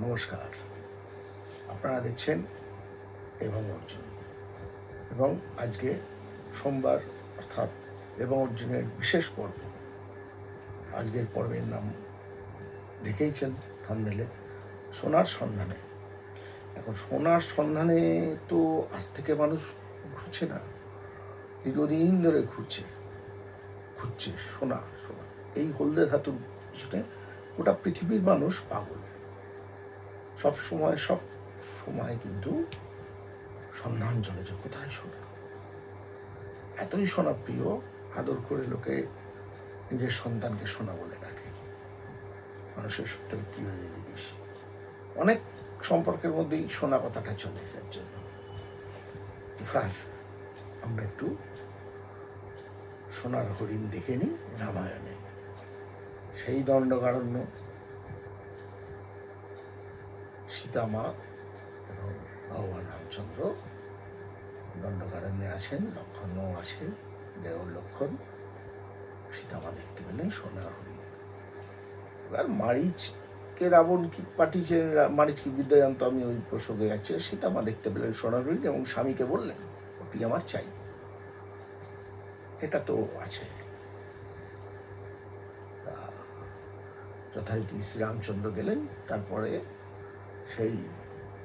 নমস্কার। আপনারা দেখছেন এবং অর্জুন। এবং আজকে সোমবার, অর্থাৎ এবং অর্জুনের বিশেষ পর্ব। আজকের পর্বের নাম দেখেইছেন থামনেলে, সোনার সন্ধানে। এখন সোনার সন্ধানে তো আজ থেকে মানুষ ঘুরছে না। দীর্ঘদিন ধরে ঘুরছে। ঘুরছে সোনা সোনা। এই হলদে ধাতুর পিছনে গোটা পৃথিবীর মানুষ পাগল। সব সময় সব সময় কিন্তু সন্ধান চলেছে কোথায় শোনা? এতই সোনা প্রিয় আদর করে লোকে নিজের সন্তানকে সোনা বলে ডাকে। মানুষের সব থেকে প্রিয় জিনিস। অনেক সম্পর্কের মধ্যেই সোনা কথাটা চলে যার জন্য। এবার আমরা একটু সোনার হরিণ দেখে নিই, রামায়ণে। সেই দণ্ডকারণ্য সীতামা এবং ভগবান রামচন্দ্র দণ্ডকারণ্যে আছেন, লক্ষণও আছে, দেওর লক্ষণ। সীতামা দেখতে পেলেন সোনার হরিণ এবার মারিচকে রাবণ কি পাঠিয়েছেন রা- মারিচ কি বিদ্যা জানতো আমি ওই প্রসঙ্গে যাচ্ছি। সীতামা দেখতে পেলেন সোনার হরিণ এবং স্বামীকে বললেন, ওটি আমার চাই। এটা তো আছে। যথারীতি শ্রীরামচন্দ্র গেলেন, তারপরে সেই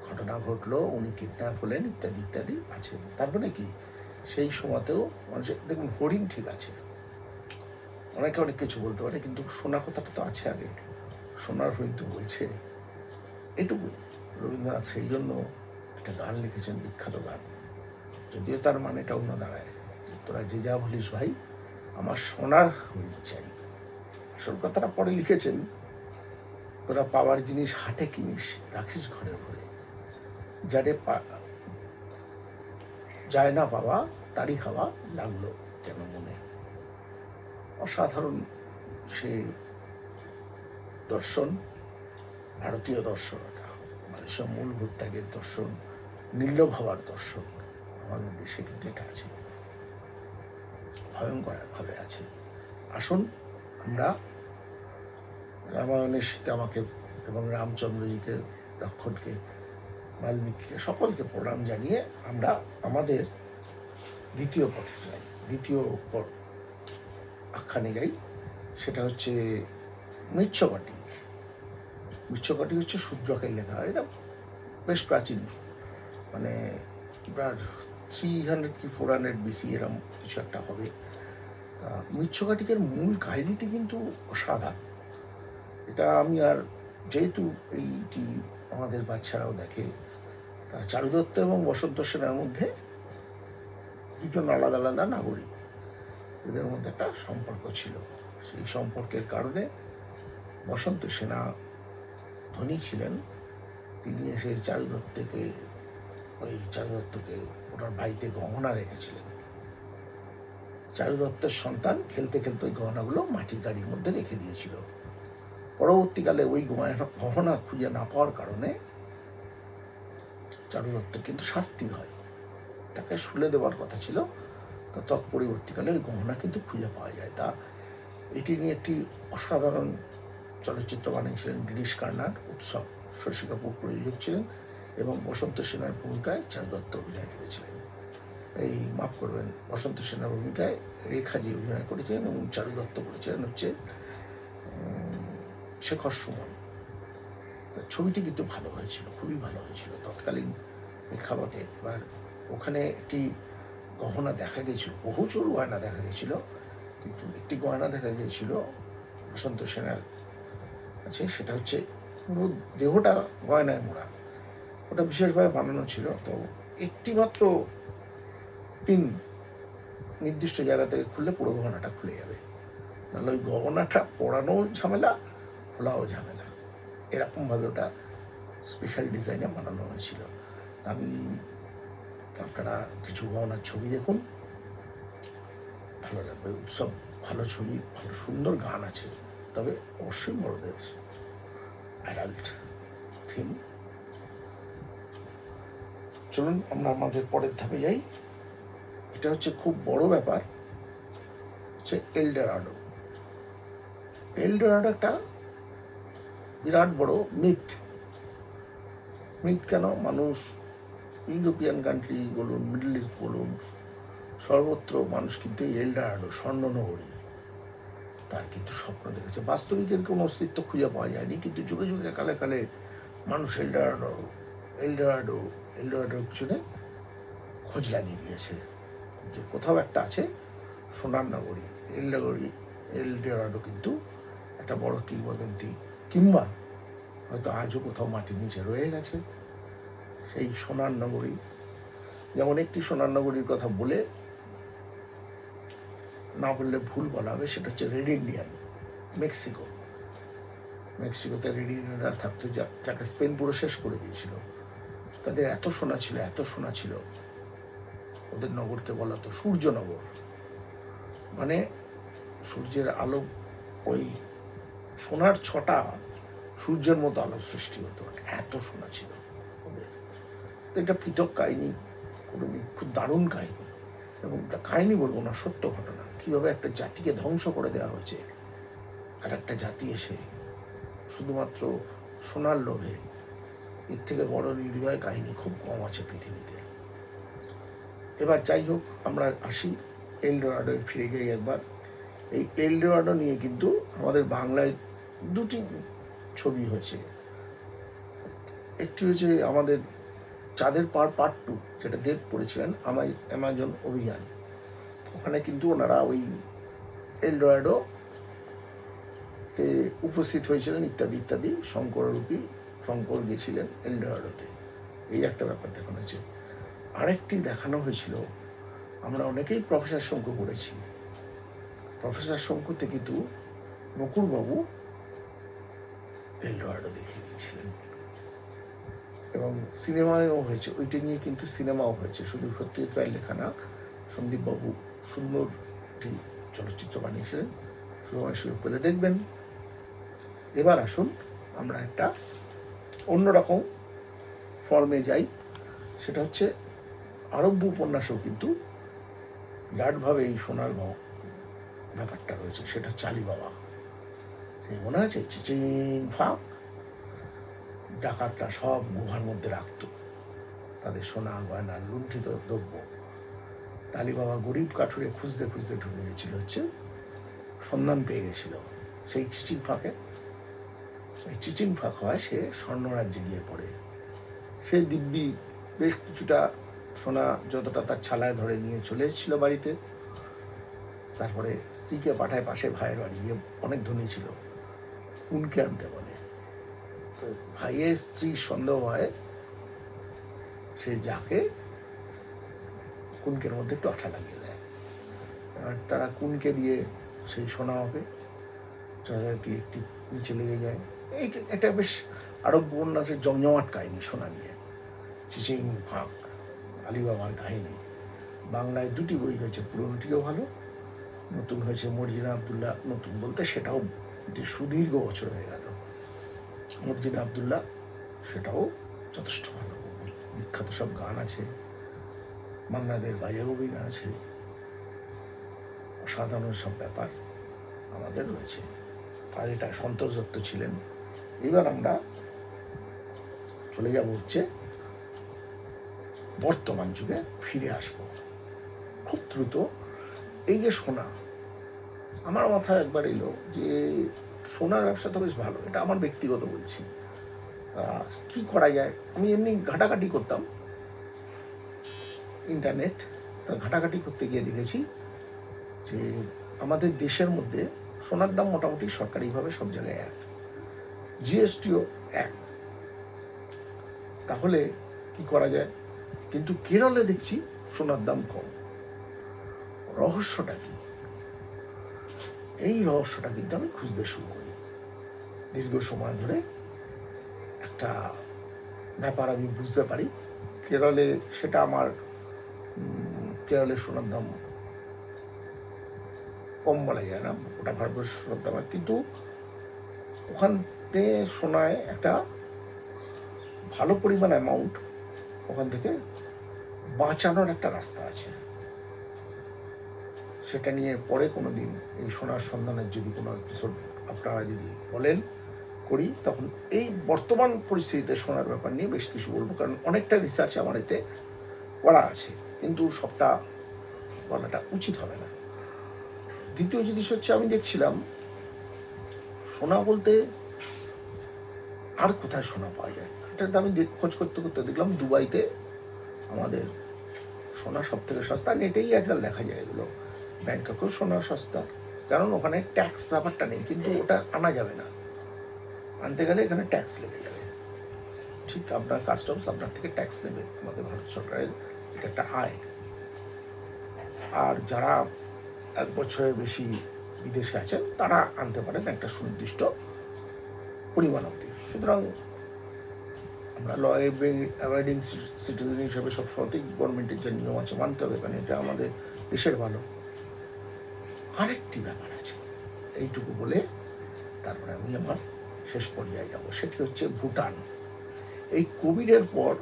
ঘটনা ঘটলো, উনি কিডন্যাপ হলেন, ইত্যাদি ইত্যাদি, আছে। তার মানে কি? সেই সময়তেও মানুষের দেখুন, হরিণ ঠিক আছে। অনেকে অনেক কিছু বলতে পারে, কিন্তু সোনা কথাটা তো আছে আগে। সোনার হরিণ তো বলছে। এটুকুই। রবীন্দ্রনাথ সেই জন্য একটা গান লিখেছেন, বিখ্যাত গান। যদিও তার মানেটা অন্য দাঁড়ায়। তোরা যে যা বলিস ভাই, আমার সোনার হরিণ চাই। আসল কথাটা পরে লিখেছেন তোরা পাওয়ার জিনিস হাটে কিনিস, রাখিস ঘরে ঘরে। যারে যায় না পাওয়া, তারই হাওয়া লাগল কেন মনে? অসাধারণ সে দর্শন, ভারতীয় দর্শন এটা। মানুষের মূলভূত ত্যাগের দর্শন নীল্য ভাবার দর্শন আমাদের দেশে কিন্তু এটা আছে। ভয়ঙ্কর ভাবে আছে। আসুন, আমরা রামায়ণের সীতামাকে এবং রামচন্দ্রজিকে লক্ষণকে বাল্মীকিকে সকলকে প্রণাম জানিয়ে আমরা আমাদের দ্বিতীয় পথে যাই। দ্বিতীয় আখ্যানে যাই, সেটা হচ্ছে মৃচ্ছকটিক মৃচ্ছকটিক হচ্ছে সূর্যকের লেখা, এটা বেশ প্রাচীন মানে প্রায় থ্রি হান্ড্রেড কি ফোর হান্ড্রেড বিসি এরম কিছু একটা হবে। তা মৃচ্ছকাটিকের মূল কাহিনীটি কিন্তু অসাধারণ। এটা আমি আর যেহেতু এইটি আমাদের বাচ্চারাও দেখে, তা চারুদত্ত এবং বসন্ত সেনার মধ্যে দুজন আলাদা আলাদা নাগরিক। এদের মধ্যে একটা সম্পর্ক ছিল। সেই সম্পর্কের কারণে বসন্ত সেনা ধনী ছিলেন। তিনি এসে চারুদত্তকে, ওই চারুদত্তকে ওনার বাড়িতে গহনা রেখেছিলেন। চারুদত্তের সন্তান খেলতে খেলতে ওই গহনাগুলো মাটির গাড়ির মধ্যে রেখে দিয়েছিল। পরবর্তীকালে ওই গহনা খুঁজে না পাওয়ার কারণে চারুদত্তের কিন্তু শাস্তি হয়। তাকে শুলে দেওয়ার কথা ছিল। তা তৎপরবর্তীকালে ওই গহনা কিন্তু খুঁজে পাওয়া যায়। তা এটি নিয়ে একটি অসাধারণ চলচ্চিত্র বানিয়েছিলেন গিরিশ কার্নার উৎসব শশী কাপুর প্রযোজক ছিলেন এবং বসন্ত সেনার ভূমিকায় চারুদত্ত অভিনয় করেছিলেন। এই মাফ করবেন, বসন্ত সেনার ভূমিকায় রেখাজি অভিনয় করেছিলেন এবং চারুদত্ত করেছিলেন হচ্ছে শেখর সুমন। ছবিটি কিন্তু ভালো হয়েছিল, খুবই ভালো হয়েছিল। তৎকালীন প্রেক্ষাপটে এবার ওখানে একটি গহনা দেখা গেছিল বহু চোর গয়না দেখা গেছিল, কিন্তু একটি গয়না দেখা গিয়েছিল বসন্ত সেনার আছে সেটা হচ্ছে পুরো দেহটা গয়নায় মোড়া। ওটা বিশেষভাবে বানানো ছিল। তো একটি মাত্র পিন নির্দিষ্ট জায়গা থেকে খুললে পুরো গহনাটা খুলে যাবে। নাহলে ওই গহনাটা পড়ানো ঝামেলা খোলাও ঝামেলা। এরকমভাবে ওটা স্পেশাল ডিজাইনে বানানো হয়েছিল। আমি আপনারা কিছু গহনার ছবি দেখুন। ভালো লাগবে। উৎসব, ভালো ছবি, ভালো সুন্দর গান আছে। তবে অবশ্যই বড়দের অ্যাডাল্ট থিম চলুন আমরা আমাদের পরের ধাপে যাই। এটা হচ্ছে খুব বড় ব্যাপার, হচ্ছে এলডোরাডো এলডোরাডো একটা বিরাট বড় মিথ মিথ কেন? মানুষ, ইউরোপিয়ান কান্ট্রি বলুন মিডল ইস্ট বলুন, সর্বত্র মানুষ কিন্তু এলডারাডো স্বর্ণনগরী, তার কিন্তু স্বপ্ন দেখেছে। বাস্তবিকের কোনো অস্তিত্ব খুঁজে পাওয়া যায়নি, কিন্তু যুগে যুগে, কালে কালে মানুষ এলডারাডো এলডারাডো এলডারাডোর পিছনে খোঁজ লাগিয়ে দিয়েছে। যে কোথাও একটা আছে সোনার নগরী এলডাগরি এলডারাডো কিন্তু একটা বড় কিংবদন্তি। কিংবা হয়তো আজও কোথাও মাটির নিচে রয়ে গেছে। সেই সোনার নগরী, যেমন একটি সোনার নগরীর কথা বলে না বললে ভুল বলা হবে, সেটা হচ্ছে রেড ইন্ডিয়ান, মেক্সিকো। মেক্সিকোতে রেড ইন্ডিয়ানরা থাকতো যাকে স্পেন পুরো শেষ করে দিয়েছিল। তাদের এত সোনা ছিল, এত সোনা ছিল, ওদের নগরকে বলা তো সূর্যনগর। মানে সূর্যের আলো ওই সোনার ছটা সূর্যের মতো আলো সৃষ্টি হতো। এত সোনা ছিল ওদের। তো এটা পৃথক কাহিনী, কোনো খুব দারুণ কাহিনী। এবং তা কাহিনী বলব না, সত্য ঘটনা। কীভাবে একটা জাতিকে ধ্বংস করে দেওয়া হয়েছে, আর একটা জাতি এসে শুধুমাত্র সোনার লোভে এর থেকে বড় নির্দয় কাহিনী খুব কম আছে পৃথিবীতে। এবার যাই হোক, আমরা আসি এলডোরাডোয় ফিরে যাই একবার। এই এলডোরাডো নিয়ে কিন্তু আমাদের বাংলায় দুটি ছবি হয়েছে। একটি হচ্ছে আমাদের চাঁদের পার পার্ট টু যেটা দেব পড়েছিলেন আমাই অ্যামাজন অভিযান। ওখানে কিন্তু ওনারা ওই এলডোরাডো উপস্থিত হয়েছিলেন, ইত্যাদি ইত্যাদি। শঙ্কররূপী শঙ্কর গিয়েছিলেন এলডোরাডোতে এই একটা ব্যাপার দেখানো হয়েছে। আরেকটি দেখানো হয়েছিল, আমরা অনেকেই প্রফেসর শঙ্কু করেছি প্রফেসর শঙ্কুতে কিন্তু নকুরবাবু এলডোরাডো দেখিয়ে দিয়েছিলেন এবং সিনেমাও হয়েছে, ওইটা নিয়ে কিন্তু সিনেমাও হয়েছে। শুধু সত্যজিৎ রায় লেখা না, সন্দীপবাবু সুন্দর একটি চলচ্চিত্র বানিয়েছিলেন। সময় সুযোগ পেলে দেখবেন। এবার আসুন, আমরা একটা অন্যরকম ফর্মে যাই। সেটা হচ্ছে আরব্য উপন্যাসেও কিন্তু বিরাটভাবে এই সোনার ব্যাপারটা রয়েছে। সেটা চালি বাবা সেই মনে আছে? চিচিং, ফাঁক। ডাকাতরা সব গুহার মধ্যে রাখতো। তাদের সোনা, গয়না লুণ্ঠিত দ্রব্য। তালি বাবা গরিব কাঠুরে খুঁজতে খুঁজতে ঢুকে গেছিল, হচ্ছে সন্ধান পেয়ে গেছিল। সেই চিচিং ফাঁকে। এই চিচিং ফাঁক হয় সে স্বর্ণরাজ্যে গিয়ে পড়ে। সে দিব্যি বেশ কিছুটা সোনা যতটা তার ছালায় ধরে নিয়ে চলে এসেছিল বাড়িতে। তারপরে স্ত্রীকে পাঠায় পাশে ভাইয়ের বাড়ি গিয়ে অনেক ধনী ছিল। উনকে আনতে বলে। তো ভাইয়ের স্ত্রী সন্দেহ হয়, সে যাকে কুনকের মধ্যে একটু আঠা লাগিয়ে দেয়। আর তারা কুনকে দিয়ে সেই সোনা হবে যথারীতি একটি নিচে লেগে যায়। এইটা এটা বেশ আরব উপন্যাসের জমজমাট কাহিনী সোনা নিয়ে। চিচিং ফাঁক আলিবাবার কাহিনী। বাংলায় দুটি বই হয়েছে, পুরনোটিও ভালো, নতুন হয়েছে মর্জিনা আবদুল্লাহ, নতুন বলতে সেটাও সুদীর্ঘ বছর হয়ে গেল মর্জিনা আবদুল্লাহ, সেটাও যথেষ্ট ভালো বই বিখ্যাত সব গান আছে বাংলাদের অভিনয় আছে, অসাধারণ সব ব্যাপার আমাদের রয়েছে। আর এটা সন্তোষ দত্ত ছিলেন। এবার আমরা চলে যাব হচ্ছে বর্তমান যুগে ফিরে আসব। খুব দ্রুত এই যে সোনা আমার মাথায় একবার এলো যে সোনার ব্যবসা তো বেশ ভালো, এটা আমার ব্যক্তিগত বলছি। কি করা যায়? আমি এমনি ঘাটাঘাটি করতাম। ইন্টারনেট, তা ঘাটাঘাটি করতে গিয়ে দেখেছি যে আমাদের দেশের মধ্যে সোনার দাম মোটামুটি সরকারিভাবে সব জায়গায় এক। জিএসটিও এক। তাহলে কি করা যায়? কিন্তু কেরলে দেখছি সোনার দাম কম। রহস্যটা কি? এই রহস্যটা কিন্তু আমি খুঁজতে শুরু করি। দীর্ঘ সময় ধরে একটা ব্যাপার আমি বুঝতে পারি। কেরলে সেটা আমার কেরলে সোনার দাম কম বলা যায় না ওটা ভারতবর্ষের সোনার দাম কিন্তু ওখানে সোনায় একটা ভালো পরিমাণ অ্যামাউন্ট ওখান থেকে বাঁচানোর একটা রাস্তা আছে। সেটা নিয়ে পরে কোনো দিন এই সোনার সন্ধানের যদি কোনো এপিসোড আপনারা যদি বলেন করি, তখন এই বর্তমান পরিস্থিতিতে সোনার ব্যাপার নিয়ে বেশ কিছু বলব। কারণ অনেকটা রিসার্চ আমার এতে করা আছে। কিন্তু সবটা বলাটা উচিত হবে না। দ্বিতীয় জিনিস হচ্ছে, আমি দেখছিলাম, সোনা বলতে আর কোথায় সোনা পাওয়া যায়? এটা আমি খোঁজ করতে করতে দেখলাম দুবাইতে আমাদের সোনা সব থেকে সস্তা, নেটেই আজকাল দেখা যায় এগুলো। ব্যাংককেও সোনা সস্তা। কারণ ওখানে ট্যাক্স ব্যাপারটা নেই, কিন্তু ওটা আনা যাবে না। আনতে গেলে এখানে ট্যাক্স লেগে যাবে। ঠিক, আপনার কাস্টমস আপনার থেকে ট্যাক্স নেবে, আমাদের ভারত সরকারের এটা একটা আয়। আর যারা এক বছরের বেশি বিদেশে আছেন, তারা আনতে পারেন একটা সুনির্দিষ্ট পরিমাণ অবধি। সুতরাং আমরা ল অ্যাভয়েডিং সিটিজেন হিসেবে সব সময়তেই গভর্নমেন্টের যে নিয়ম আছে, মানতে হবে। কারণ এটা আমাদের দেশের ভালো। আরেকটি ব্যাপার আছে। এইটুকু বলে তারপরে আমি আমার শেষ পর্যায়ে যাব। সেটি হচ্ছে ভুটান। এই কোভিডের পর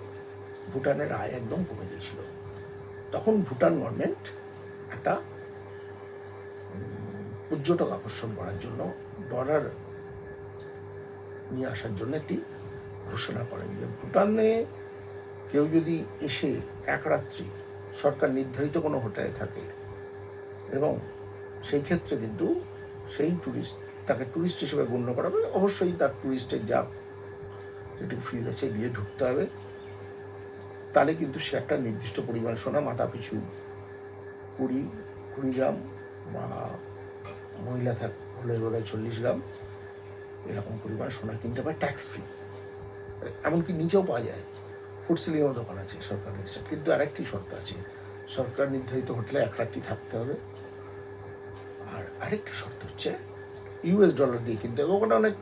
ভুটানের আয় একদম কমে গিয়েছিল। তখন ভুটান গভর্নমেন্ট একটা পর্যটক আকর্ষণ করার জন্য ডলার নিয়ে আসার জন্য একটি ঘোষণা করেন যে ভুটানে কেউ যদি এসে এক রাত্রি সরকার নির্ধারিত কোনো হোটেলে থাকে এবং সেই ক্ষেত্রে কিন্তু সেই ট্যুরিস্ট তাকে ট্যুরিস্ট হিসেবে গণ্য করা হবে। অবশ্যই তার ট্যুরিস্টের যা যেটুকু ফিজ আছে দিয়ে ঢুকতে হবে। তাহলে কিন্তু সে একটা নির্দিষ্ট পরিমাণ সোনা মাথা পিছু কুড়ি কুড়ি গ্রাম বা মহিলা থাক হলে বোধহয় চল্লিশ গ্রাম এরকম পরিমাণ সোনা কিনতে পারে ট্যাক্স ফ্রি এমনকি নিজেও পাওয়া যায়। ফুড সিলিংও দোকান আছে সরকার, কিন্তু আরেকটি শর্ত আছে। সরকার নির্ধারিত হোটেলে এক রাত্রি থাকতে হবে। আর আরেকটা শর্ত হচ্ছে ইউএস ডলার দিয়ে কিনতে হবে। ওখানে অনেক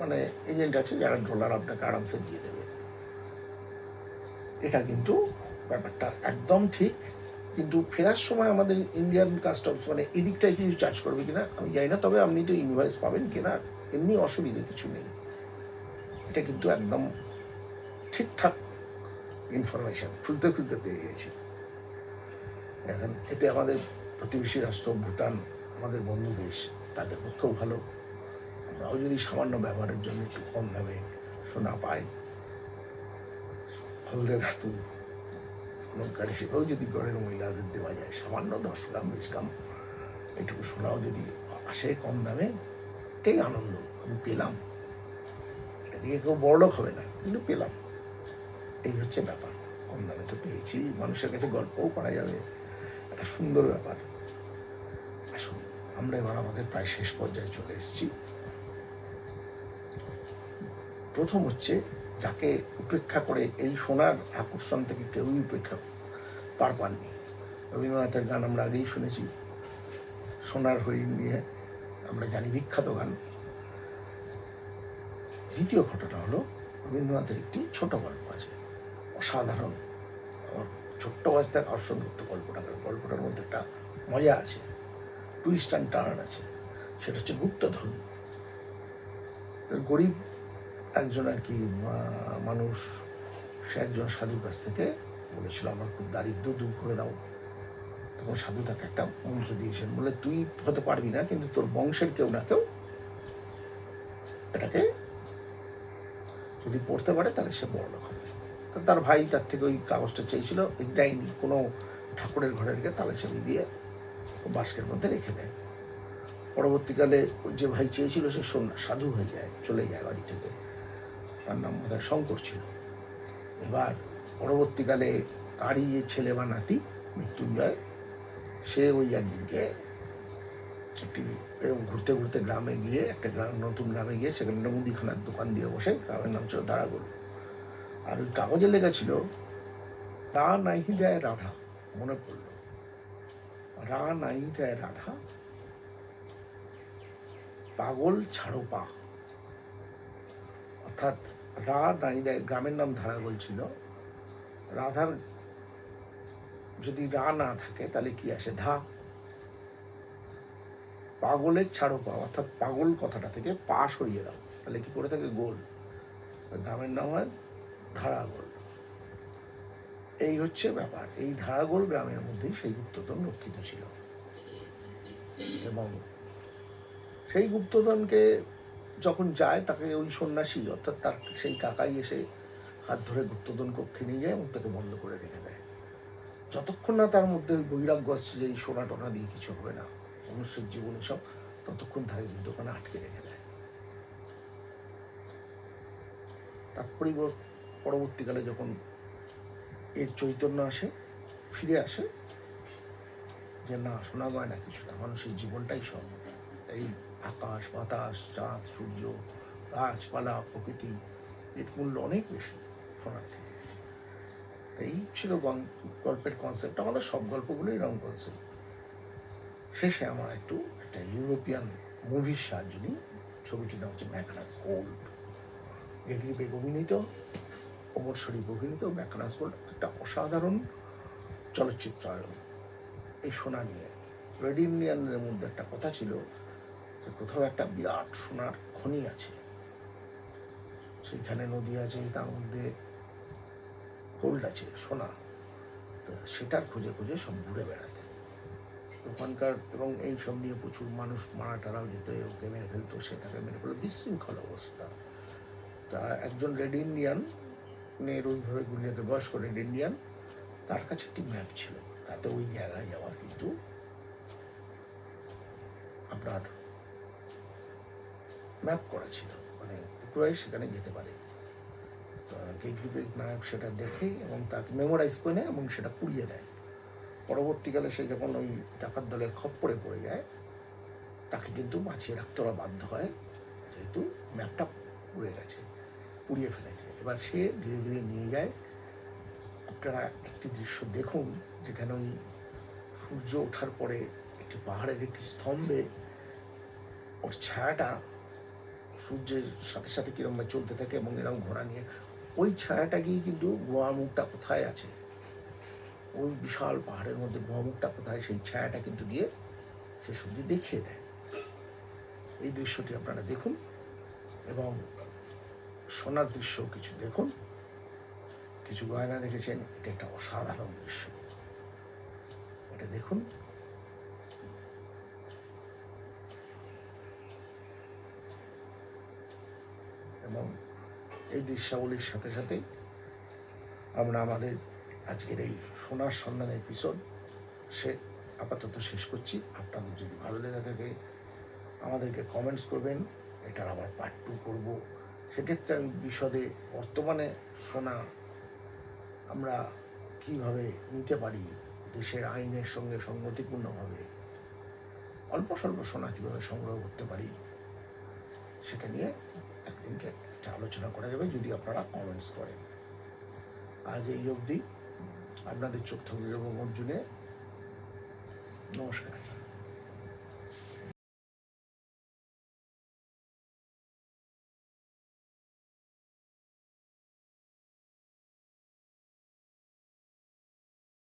মানে এজেন্ট আছে যারা ডলার আপনাকে আরামসে দিয়ে দেবে। এটা কিন্তু ব্যাপারটা একদম ঠিক, কিন্তু ফেরার সময় আমাদের ইন্ডিয়ান কাস্টমস মানে এদিকটায় কিছু চার্জ করবে কিনা আমি জানি না, তবে আপনি তো ইনভয়েস পাবেন কিনা, এমনি অসুবিধে কিছু নেই। এটা কিন্তু একদম ঠিকঠাক ইনফরমেশন খুঁজতে খুঁজতে পেয়ে গেছি। এখন এতে আমাদের প্রতিবেশী রাষ্ট্র ভুটান আমাদের বন্ধু দেশ, তাদের পক্ষেও ভালো। আমরাও যদি সামান্য ব্যবহারের জন্য একটু কম দামে সোনা পাই, হলদে ধাতু অলঙ্কার হিসেবেও যদি ঘরের মহিলাদের দেওয়া যায়, সামান্য দশ গ্রাম, বিশ গ্রাম এটুকু সোনাও যদি আসে কম দামে, এটাই আনন্দ, আমি পেলাম। এটা দিয়ে কেউ বড়লোক হবে না, কিন্তু পেলাম। এই হচ্ছে ব্যাপার, কম দামে তো পেয়েছি, মানুষের কাছে গল্পও করা যাবে, একটা সুন্দর ব্যাপার। আমরা এবার আমাদের প্রায় শেষ পর্যায়ে চলে এসেছি। প্রথম হচ্ছে যাকে উপেক্ষা করে এই সোনার আকর্ষণ থেকে কেউই উপেক্ষা পার পাননি। রবীন্দ্রনাথের গান আমরা আগেই শুনেছি। সোনার হরিণ নিয়ে আমরা জানি বিখ্যাত গান। দ্বিতীয় ঘটনা হলো রবীন্দ্রনাথের একটি ছোট গল্প আছে। অসাধারণ। আমার ছোট্ট থেকে আকর্ষণ করতে গল্পটা, গল্পটার মধ্যে একটা মজা আছে। টুইস্ট অ্যান্ড টার্ন আছে। সেটা হচ্ছে গুপ্তধন। গরিব একজন আর কি মানুষ, সে একজন সাধুর কাছ থেকে বলেছিল, আমার খুব দারিদ্র, দূর করে দাও। তখন সাধু তাকে একটা মন্ত্র দিয়েছেন। বলে, তুই হতে পারবি না, কিন্তু তোর বংশের কেউ না কেউ এটাকে যদি পড়তে পারে, তাহলে সে বড় লোক হবে। তার ভাই তার থেকে ওই কাগজটা চেয়েছিল, দেয়নি, কোনো ঠাকুরের ঘরে রেখে তালে চাবি দিয়ে বাস্কের মধ্যে রেখে দেয়। পরবর্তীকালে যে ভাই চেয়েছিল সে সাধু হয়ে যায়, চলে যায় বাড়ি থেকে। তার নাম বোধ শঙ্কর ছিল। এবার পরবর্তীকালে তারই যে ছেলে বা নাতি, মৃত্যুঞ্জয়, সে ওই একদিনকে একটি এরকম ঘুরতে ঘুরতে গ্রামে গিয়ে, একটা গ্রাম, নতুন গ্রামে গিয়ে সেখানে মুদিখানার দোকান দিয়ে বসে। গ্রামের নাম ছিল দাঁড়াগোল আর ওই কাগজে লেখা ছিল রা নাহি দেয় রাধা মনে পড়ল। রা নাহি দেয় রাধা। পাগল ছাড়ো পা। অর্থাৎ রা নাই দেয় গ্রামের নাম ধারাগোল ছিল। রাধার যদি রা না থাকে তাহলে কি আসে? ধা। পাগলের ছাড়ো পা, অর্থাৎ পাগল কথাটা থেকে পা সরিয়ে দাও, তাহলে কি করে থাকে? গোল। গ্রামের নাম হয় ধারাগোল। এই হচ্ছে ব্যাপার। এই ধারাগোল গ্রামের মধ্যেই সেই গুপ্তধন রক্ষিত ছিল। এবং সেই গুপ্তধনকে যখন যায়, তাকে ওই সন্ন্যাসী, অর্থাৎ তার সেই কাকাই এসে হাত ধরে গুপ্তদন কক্ষে নিয়ে যায় এবং তাকে বন্ধ করে রেখে দেয়। যতক্ষণ না তার মধ্যে ওই বৈরাগ্য আসছে যে এই সোনা টোনা দিয়ে কিছু হবে না, মনুষ্যের জীবনে সব ততক্ষণ তাকে কিন্তু ওখানে আটকে রেখে দেয়। তার পরিবর- পরবর্তীকালে যখন এর চৈতন্য আসে, ফিরে আসে। যে না, শোনা গয়না কিছু না মানুষের জীবনটাই সব। এই আকাশ, বাতাস, চাঁদ, সূর্য, গাছপালা, প্রকৃতি, এর মূল্য অনেক বেশি শোনার থেকে। এই ছিল গল্পের কনসেপ্ট আমাদের সব গল্পগুলোই এরকম কনসেপ্ট শেষে আমার একটু একটা ইউরোপিয়ান মুভির সাহায্য নিই। ছবিটির নাম হচ্ছে ম্যাকনাস গোল্ড। বেগ অমর শরীফ অভিনীত ম্যাকনাস গোল্ড একটা অসাধারণ চলচ্চিত্রায়ন। এই সোনা নিয়ে রেড ইন্ডিয়ানদের মধ্যে একটা কথা ছিল যে কোথাও একটা বিরাট সোনার খনি আছে। সেইখানে নদী আছে, তার মধ্যে গোল্ড আছে, সোনা। তো সেটার খুঁজে খুঁজে সব ঘুরে বেড়াতে। ওখানকার এবং এই সব নিয়ে প্রচুর মানুষ মারা টারাও যেত ওকে মেরে ফেলতো, সে তাকে মেরে ফেলতো। বিশৃঙ্খল অবস্থা। তা একজন রেড ইন্ডিয়ান মেয়ের ওইভাবে গুলিয়াতে বয়স্ক রেড ইন্ডিয়ান, তার কাছে একটি ম্যাপ ছিল। তাতে ওই জায়গায় যাওয়ার কিন্তু আপনার ম্যাপ করা ছিল। মানে পুকুরাই সেখানে যেতে পারে। নায়ক সেটা দেখে এবং তাকে মেমোরাইজ করে নেয় এবং সেটা পুড়িয়ে দেয়। পরবর্তীকালে সে যখন ওই ডাকাত দলের খপ্পরে পড়ে যায়, তাকে কিন্তু বাঁচিয়ে রাখতে বাধ্য হয়। যেহেতু ম্যাপটা পুড়ে গেছে। পুড়িয়ে ফেলেছে। এবার সে ধীরে ধীরে নিয়ে যায়। আপনারা একটি দৃশ্য দেখুন, যেখানে ওই সূর্য ওঠার পরে একটি পাহাড়ের একটি স্তম্ভে ওর ছায়াটা সূর্যের সাথে সাথে কিরমভাবে চলতে থাকে এবং এরকম ঘোড়া নিয়ে। ওই ছায়াটা গিয়ে কিন্তু গোয়ামুখটা কোথায় আছে? ওই বিশাল পাহাড়ের মধ্যে গোয়ামুখটা কোথায়? সেই ছায়াটা কিন্তু গিয়ে সে সূর্য দেখিয়ে দেয়। এই দৃশ্যটি আপনারা দেখুন এবং সোনার দৃশ্য কিছু দেখুন। কিছু গয়না দেখেছেন, এটা একটা অসাধারণ দৃশ্য। এটা দেখুন। এবং এই দৃশ্যাবলীর সাথে সাথে আমরা আমাদের আজকের এই সোনার সন্ধান এপিসোড সে আপাতত শেষ করছি। আপনাদের যদি ভালো লেগে থাকে, আমাদেরকে কমেন্টস করবেন। এটার আবার পার্ট টু করব। সেক্ষেত্রে আমি বিশদে বর্তমানে সোনা আমরা কীভাবে নিতে পারি, দেশের আইনের সঙ্গে সঙ্গতিপূর্ণভাবে অল্প স্বল্প সোনা কীভাবে সংগ্রহ করতে পারি, সেটা নিয়ে একদিনকে একটা আলোচনা করা যাবে যদি আপনারা কমেন্টস করেন। আজ এই অবধি। আপনাদের চোখ থাকবে অর্জুনে। নমস্কার।